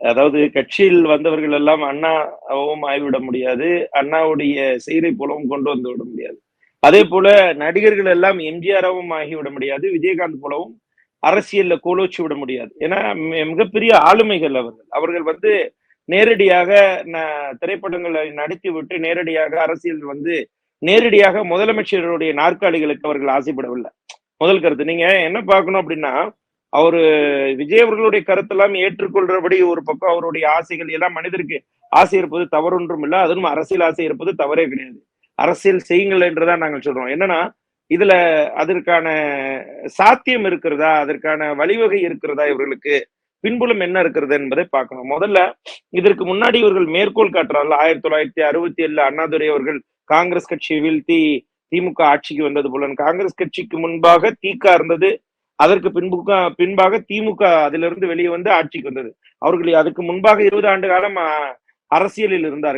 அதாவது கட்சியில் வந்தவர்கள் எல்லாம் அண்ணாவும் ஆய்விட முடியாது அண்ணாவுடைய செய்தி போலவும் கொண்டு வந்து விட முடியாது. அதே போல நடிகர்கள் எல்லாம் எம்ஜிஆராவும் ஆகிவிட முடியாது விஜயகாந்த் போலவும் அரசியல்ல கோலோச்சு விட முடியாது. ஏன்னா மிகப்பெரிய ஆளுமைகள் அவர்கள். அவர்கள் வந்து நேரடியாக ந- திரைப்படங்களை நடித்து விட்டு நேரடியாக அரசியல் வந்து நேரடியாக முதலமைச்சருடைய நாற்காலிகளுக்கு அவர்கள் ஆசைப்படவில்லை. முதல் கருத்து. நீங்க என்ன பார்க்கணும் அப்படின்னா அவரு விஜய் அவர்களுடைய கருத்தெல்லாம் ஏற்றுக்கொள்றபடி ஒரு பக்கம் அவருடைய ஆசைகள் எல்லாம் மனிதருக்கு ஆசை இருப்பது தவறொன்றும் இல்லை அதுவும் அரசியல் ஆசை இருப்பது தவறே கிடையாது. அரசியல் செய்யுங்கள் என்றுதான் நாங்கள் சொல்றோம். என்னன்னா இதுல அதற்கான சாத்தியம் இருக்கிறதா அதற்கான வழிவகை இருக்கிறதா இவர்களுக்கு? பின்புலம் என்ன இருக்கிறது என்பதை பார்க்கணும். முதல்ல இதற்கு முன்னாடி இவர்கள் மேற்கோள் காட்டுறாங்க ஆயிரத்தி தொள்ளாயிரத்தி அறுபத்தி ஏழுல அண்ணாதுரை அவர்கள் காங்கிரஸ் கட்சியை வீழ்த்தி திமுக ஆட்சிக்கு வந்தது போல காங்கிரஸ் கட்சிக்கு முன்பாக தீக்கா இருந்தது. அதற்கு பின்பு பின்பாக திமுக அதிலிருந்து வெளியே வந்து ஆட்சிக்கு வந்தது. அவர்கள் அதுக்கு முன்பாக இருபது ஆண்டு காலம் அரசியலில் இருந்தார்கள்.